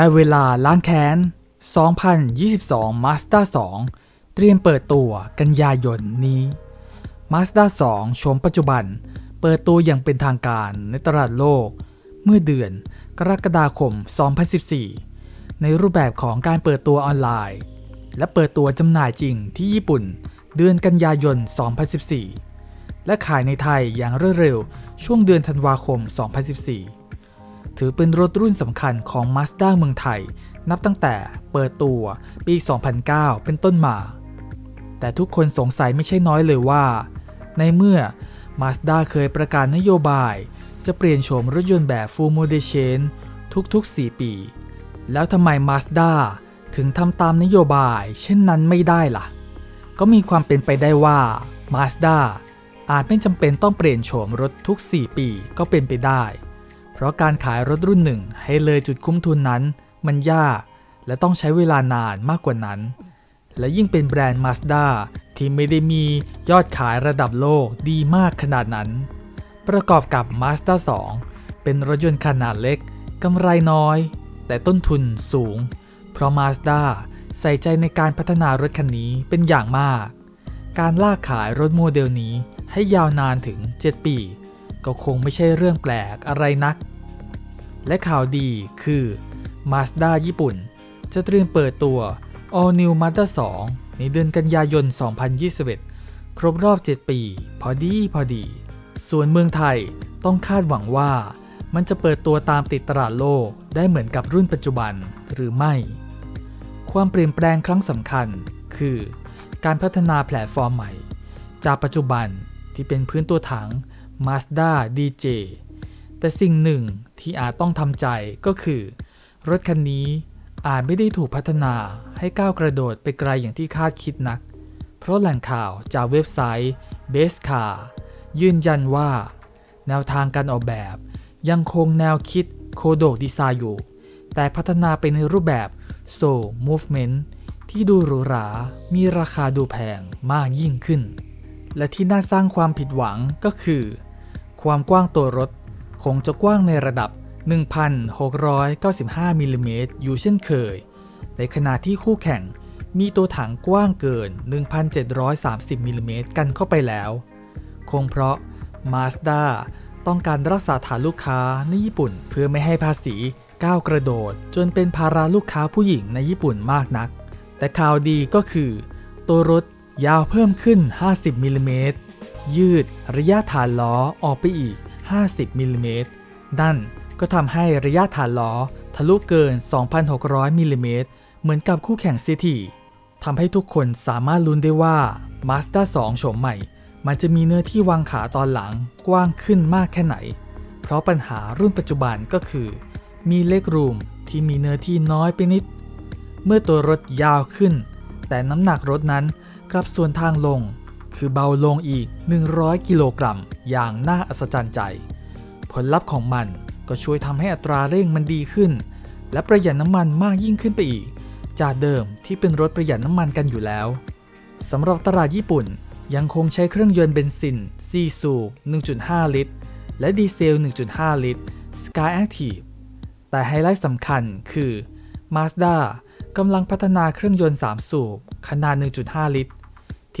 ได้เวลาล้างแค้น 2022 Mazda 2 เตรียมเปิดตัวกันยายนนี้ Mazda 2 ชมปัจจุบัน เปิดตัวอย่างเป็นทางการในตลาดโลก เมื่อเดือนกรกฎาคม 2014 ในรูปแบบของการเปิดตัวออนไลน์ และเปิดตัวจำหน่ายจริงที่ญี่ปุ่น เดือนกันยายน 2014 และขายในไทยอย่างรวดเร็วช่วงเดือนธันวาคม 2014 ถือเป็นรถรุ่นสำคัญของ Mazda เมืองไทย นับตั้งแต่เปิดตัวปี 2009 เป็นต้นมา แต่ทุกคนสงสัยไม่ใช่น้อยเลยว่า ในเมื่อ Mazda เคยประกาศนโยบาย จะเปลี่ยนโฉมรถยนต์แบบ Full Model Change ทุกๆ 4 ปี แล้วทำไม Mazda ถึงทำตามนโยบาย เช่นนั้นไม่ได้ล่ะ ก็มีความเป็นไปได้ว่า Mazda อาจไม่จำเป็นต้องเปลี่ยนโฉมรถทุก 4 ปีก็เป็นไปได้ เพราะการขายรถรุ่นหนึ่งให้เลยจุดคุ้มทุนนั้น มันยาก และต้องใช้เวลานานมากกว่านั้น และยิ่งเป็นแบรนด์ Mazda ที่ไม่ได้มียอดขายระดับโลกดีมากขนาดนั้น ประกอบกับ Mazda 2 เป็นรถยนต์ขนาดเล็กกำไรน้อย แต่ต้นทุนสูง เพราะ Mazda ใส่ใจในการพัฒนารถคันนี้เป็นอย่างมาก การลากขายรถโมเดลนี้ให้ยาวนานถึง 7 ปี ก็คงไม่ใช่เรื่องแปลกอะไรนัก และข่าวดีคือ Mazda ญี่ปุ่น จะเตรียมเปิดตัว All New Mazda 2 ในเดือนกันยายน 2021 ครบรอบ 7 ปี พอดีพอดี ส่วนเมืองไทยต้องคาดหวังว่า มันจะเปิดตัวตามติดตลาดโลกได้เหมือนกับรุ่นปัจจุบันหรือไม่ ความเปลี่ยนแปลงครั้งสำคัญ คือ การพัฒนาแพลตฟอร์มใหม่ จากปัจจุบันที่เป็นพื้นตัวถัง Mazda DJ แต่สิ่งหนึ่งที่อาจต้องทำใจก็คือ รถคันนี้อาจไม่ได้ถูกพัฒนาให้ก้าวกระโดดไปไกลอย่างที่คาดคิดนัก เพราะแหล่งข่าวจากเว็บไซต์ Base Car ยืนยันว่า แนวทางการออกแบบ ยังคงแนวคิดโคโดกดีไซน์อยู่ แต่พัฒนาไปในรูปแบบ Soul Movement ที่ดูหรูหรา มีราคาดูแพงมากยิ่งขึ้น และที่น่าสร้างความผิดหวังก็คือ ความกว้างตัวรถคงจะกว้างในระดับ 1,695มิลลิเมตรอยู่เช่นเคย ในขณะที่คู่แข่งมีตัวถังกว้างเกิน 1,730มิลลิเมตรกันเข้าไปแล้ว คงเพราะ Mazda ต้องการรักษาฐานลูกค้าในญี่ปุ่นเพื่อไม่ให้ภาษีก้าวกระโดด จนเป็นภาระลูกค้าผู้หญิงในญี่ปุ่นมากนัก แต่ข่าวดีก็คือ ตัวรถยาวเพิ่มขึ้น 50มิลลิเมตร ยืดระยะฐานล้อออกไปอีก 50มิลลิเมตรนั่นก็ทำให้ระยะฐานล้อทะลุเกิน 2,600มิลลิเมตรเหมือนกับคู่แข่งเสียทีทำให้ทุกคนสามารถลุ้นได้ว่า Mazda 2 โฉมใหม่ มันจะมีเนื้อที่วางขาตอนหลังกว้างขึ้นมากแค่ไหน เพราะปัญหารุ่นปัจจุบันก็คือ มีเล็กรูมที่มีเนื้อที่น้อยไปนิด เมื่อตัวรถยาวขึ้น แต่น้ำหนักรถนั้นกลับส่วนทางลง คือเบาลงอีก 100 กิโลกรัม อย่างน่าอัศจรรย์ใจ ผลลัพธ์ของมันก็ช่วยทำให้อัตราเร่งมันดีขึ้น และประหยัดน้ำมันมากยิ่งขึ้นไปอีก จากเดิมที่เป็นรถประหยัดน้ำมันกันอยู่แล้วสำหรับตลาดญี่ปุ่นยังคงใช้เครื่องยนต์เบนซิน4สูบ1.5 ลิตร และดีเซล 1.5 ลิตร Sky Active แต่ไฮไลท์สำคัญคือ Mazda กำลังพัฒนาเครื่องยนต์ 3 สูบ ขนาด 1.5 ลิตร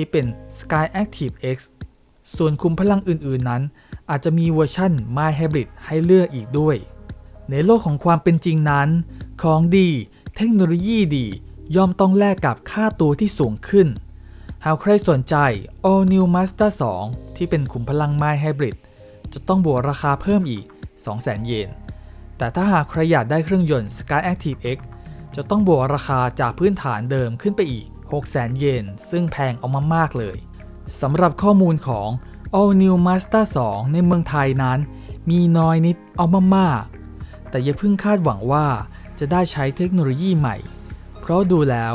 ที่เป็น Sky Active X ส่วนคุมพลังอื่นๆนั้น อาจจะมีเวอร์ชั่น My Hybrid ให้เลือกอีกด้วย ในโลกของความเป็นจริงนั้น ของดี เทคโนโลยีดี ย่อมต้องแลกกับค่าตัวที่สูงขึ้น หากใครสนใจ All New Mazda 2 ที่เป็นขุมพลัง My Hybrid จะต้องบวกราคาเพิ่มอีก 200,000 เยน แต่ถ้าหากใครอยากได้เครื่องยนต์ Sky Active X จะต้องบวกราคาจากพื้นฐานเดิมขึ้นไปอีก 600,000 เยน ซึ่งแพงเอามากๆเลยสำหรับข้อมูลของ All New Mazda 2ในเมืองไทยนั้น มีน้อยนิดเอามากๆ แต่อย่าเพิ่งคาดหวังว่าจะได้ใช้เทคโนโลยีใหม่ เพราะดูแล้ว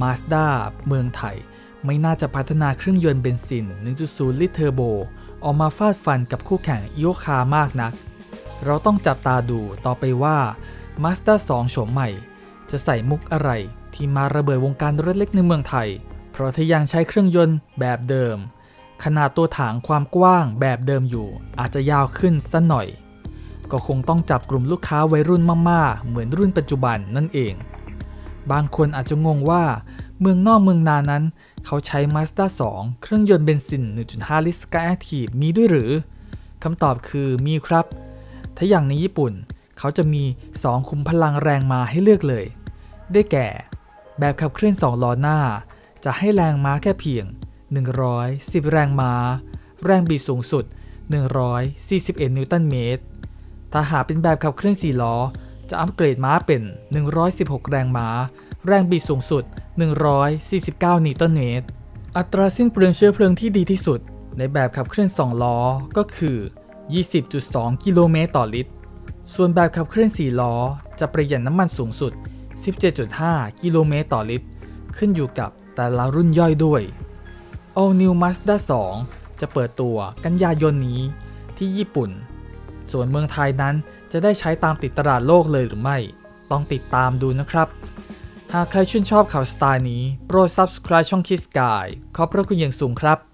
Mazda เมืองไทย ไม่น่าจะพัฒนาเครื่องยนต์เบนซิน 1.0 ลิตรเทอร์โบ ออกมาฟาดฟันกับคู่แข่งอีโอคามากนัก เราต้องจับตาดูต่อไปว่า Mazda 2โฉมใหม่ จะใส่มุกอะไรที่มาระเบิดวงการรถเล็กในเมืองไทย เพราะถ้ายังใช้เครื่องยนต์แบบเดิม ขนาดตัวถังความกว้างแบบเดิมอยู่ อาจจะยาวขึ้นสักหน่อย ก็คงต้องจับกลุ่มลูกค้าวัยรุ่นมากๆ เหมือนรุ่นปัจจุบันนั่นเอง บางคนอาจจะงงว่าเมืองนอกเมืองนานั้น เขาใช้ Mazda 2 เครื่องยนต์เบนซิน 1.5 ลิตร Sky Active มีด้วยหรือคำตอบคือมีครับ ถ้าอย่างในญี่ปุ่น เขาจะมี 2 คุมพลังแรงมาให้เลือกเลย ได้แก่ แบบขับเคลื่อน 2 ล้อหน้า จะให้แรงม้าแค่เพียง 110 แรงม้า แรงบิดสูงสุด 141 นิวตันเมตร ถ้าหากเป็นแบบขับเคลื่อน 4 ล้อ จะอัปเกรดม้าเป็น 116 แรงม้า แรงบิดสูงสุด 149 นิวตันเมตร อัตราสิ้นเปลืองเชื้อเพลิงที่ดีที่สุด ในแบบขับเคลื่อน 2 ล้อ ก็คือ 20.2 กิโลเมตรต่อลิตร ส่วนแบบขับเคลื่อน 4 ล้อ จะประหยัดน้ำมันสูงสุด 17.5 กิโลเมตรต่อลิตร ขึ้นอยู่กับแต่ละรุ่นย่อยด้วย All New Mazda 2 จะเปิดตัวกันยายนนี้ที่ญี่ปุ่น ส่วนเมืองไทยนั้นจะได้ใช้ตามติดตลาดโลกเลยหรือไม่ ต้องติดตามดูนะครับ หากใครชื่นชอบข่าวสไตล์นี้ โปรด subscribe ช่อง Kiss Guy ขอบพระคุณอย่างสูงครับ